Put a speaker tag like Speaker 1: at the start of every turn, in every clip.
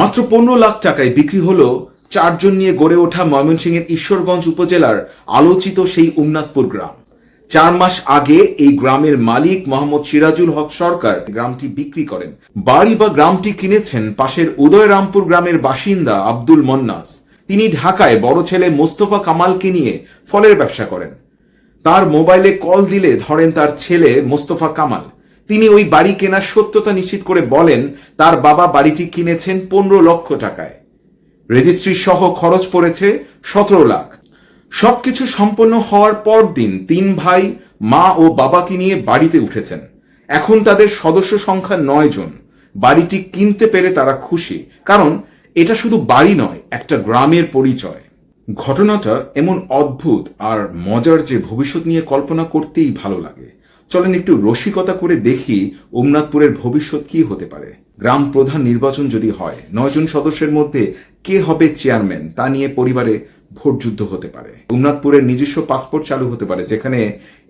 Speaker 1: মাত্র পনেরো লাখ টাকায় বিক্রি হলো চারজন নিয়ে গড়ে ওঠা ময়মনসিংহের ঈশ্বরগঞ্জ উপজেলার আলোচিত সেই উমনাথপুর গ্রাম। চার মাস আগে এই গ্রামের মালিক মোহাম্মদ সিরাজুল হক সরকার গ্রামটি বিক্রি করেন। বাড়ি বা গ্রামটি কিনেছেন পাশের উদয়রামপুর গ্রামের বাসিন্দা আব্দুল মন্নাস। তিনি ঢাকায় বড় ছেলে মোস্তফা কামালকে নিয়ে ফলের ব্যবসা করেন। তার মোবাইলে কল দিলে ধরেন তার ছেলে মোস্তফা কামাল। তিনি ওই বাড়ি কেনার সত্যতা নিশ্চিত করে বলেন, তার বাবা বাড়িটি কিনেছেন পনেরো লক্ষ টাকায়। রেজিস্ট্রি সহ খরচ পড়েছে সতেরো লাখ। সবকিছু সম্পন্ন হওয়ার পর দিন তিন ভাই, মা ও বাবাকে নিয়ে বাড়িতে উঠেছেন। এখন তাদের সদস্য সংখ্যা নয় জন। বাড়িটি কিনতে পেরে তারা খুশি, কারণ এটা শুধু বাড়ি নয়, একটা গ্রামের পরিচয়। ঘটনাটা এমন অদ্ভুত আর মজার যে ভবিষ্যৎ নিয়ে কল্পনা করতেই ভালো লাগে। চলেন একটু রসিকতা করে দেখি ওমনাথপুরের ভবিষ্যৎ কি হতে পারে। গ্রাম প্রধান নির্বাচন যদি হয় নয়জন সদস্যের মধ্যে কে হবে চেয়ারম্যান তা নিয়ে পরিবারে ভোটযুদ্ধ হতে পারে। উমনাথপুরের নিজস্ব পাসপোর্ট চালু হতে পারে, যেখানে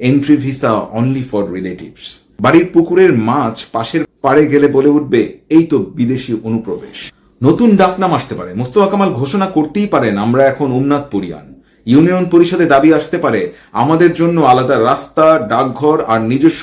Speaker 1: entry visa only for relatives বাড়ির পুকুরের মাছ পাশের পাড়ে গেলে বলে উঠবে, এই তো বিদেশি অনুপ্রবেশ। নতুন ডাকনাম আসতে পারে। মোস্তফা কামাল ঘোষণা করতেই পারেন, আমরা এখন উমনাথ পরিয়ান ইউনিয়ন পরিষদে দাবি আসতে পারে, আমাদের জন্য আলাদা রাস্তা, ডাকঘর আর নিজস্ব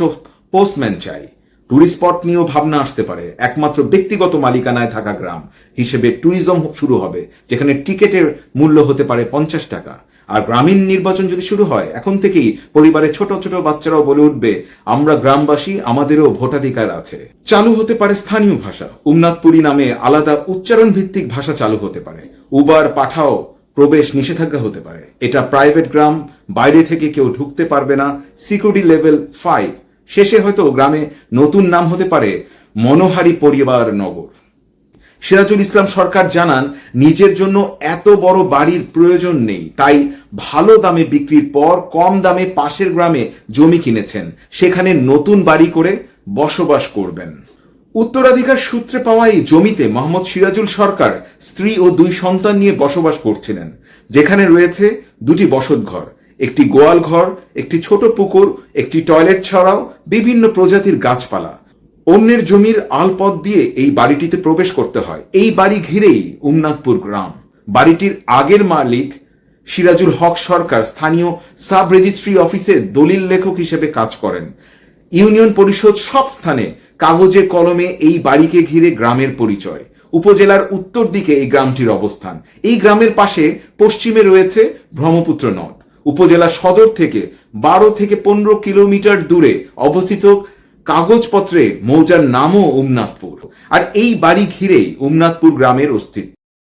Speaker 1: পোস্টম্যান চাই। ট্যুরিস্ট স্পট নিয়েও ভাবনা আসতে পারে, একমাত্র ব্যক্তিগত মালিকানায় থাকা গ্রাম। হিসেবে ট্যুরিজম শুরু হবে, যেখানে টিকেটের মূল্য হতে পারে পঞ্চাশ টাকা। আর গ্রামীণ নির্বাচন যদি শুরু হয়, এখন থেকেই পরিবারে ছোট ছোট বাচ্চারাও বলে উঠবে, আমরা গ্রামবাসী, আমাদেরও ভোটাধিকার আছে। চালু হতে পারে স্থানীয় ভাষা। উমনাথপুরি নামে আলাদা উচ্চারণ ভিত্তিক ভাষা চালু হতে পারে। উবার, পাঠাও প্রবেশ নিষেধাজ্ঞা হতে পারে। এটা প্রাইভেট গ্রাম, বাইরে থেকে কেউ ঢুকতে পারবে না। সিকিউরিটি লেভেল ফাইভ শেষে হয়তো গ্রামে নতুন নাম হতে পারে, মনোহারি পরিবার নগর। সিরাজুল ইসলাম সরকার জানান, নিজের জন্য এত বড় বাড়ির প্রয়োজন নেই। তাই ভালো দামে বিক্রির পর কম দামে পাশের গ্রামে জমি কিনেছেন। সেখানে নতুন বাড়ি করে বসবাস করবেন। উত্তরাধিকার সূত্রে পাওয়া এই জমিতে মোহাম্মদ সিরাজুল সরকার স্ত্রী ও দুই সন্তান নিয়ে বসবাস করছিলেন, যেখানে রয়েছে দুটি বসতঘর একটি গোয়াল ঘর, একটি ছোট পুকুর, একটি টয়লেট ছাড়াও বিভিন্ন প্রজাতির গাছপালা। অন্যের জমির আলপথ দিয়ে এই বাড়িটিতে প্রবেশ করতে হয়। এই বাড়ি ঘিরেই উমনাথপুর গ্রাম। বাড়িটির আগের মালিক সিরাজুল হক সরকার স্থানীয় সাব রেজিস্ট্রি অফিসে দলিল লেখক হিসেবে কাজ করেন। ইউনিয়ন পরিষদ সব স্থানে কাগজে কলমে এই বাড়িকে ঘিরে গ্রামের পরিচয়। উপজেলার উত্তর দিকে এই গ্রামটির অবস্থান। এই গ্রামের পাশে পশ্চিমে রয়েছে ব্রহ্মপুত্র নদ। উপজেলা সদর থেকে বারো থেকে পনেরো কিলোমিটার দূরে অবস্থিত কাগজপত্রে মৌজার নামও উমনাথপুর আর এই বাড়ি ঘিরেই উমনাথপুর গ্রামের অস্তিত্ব।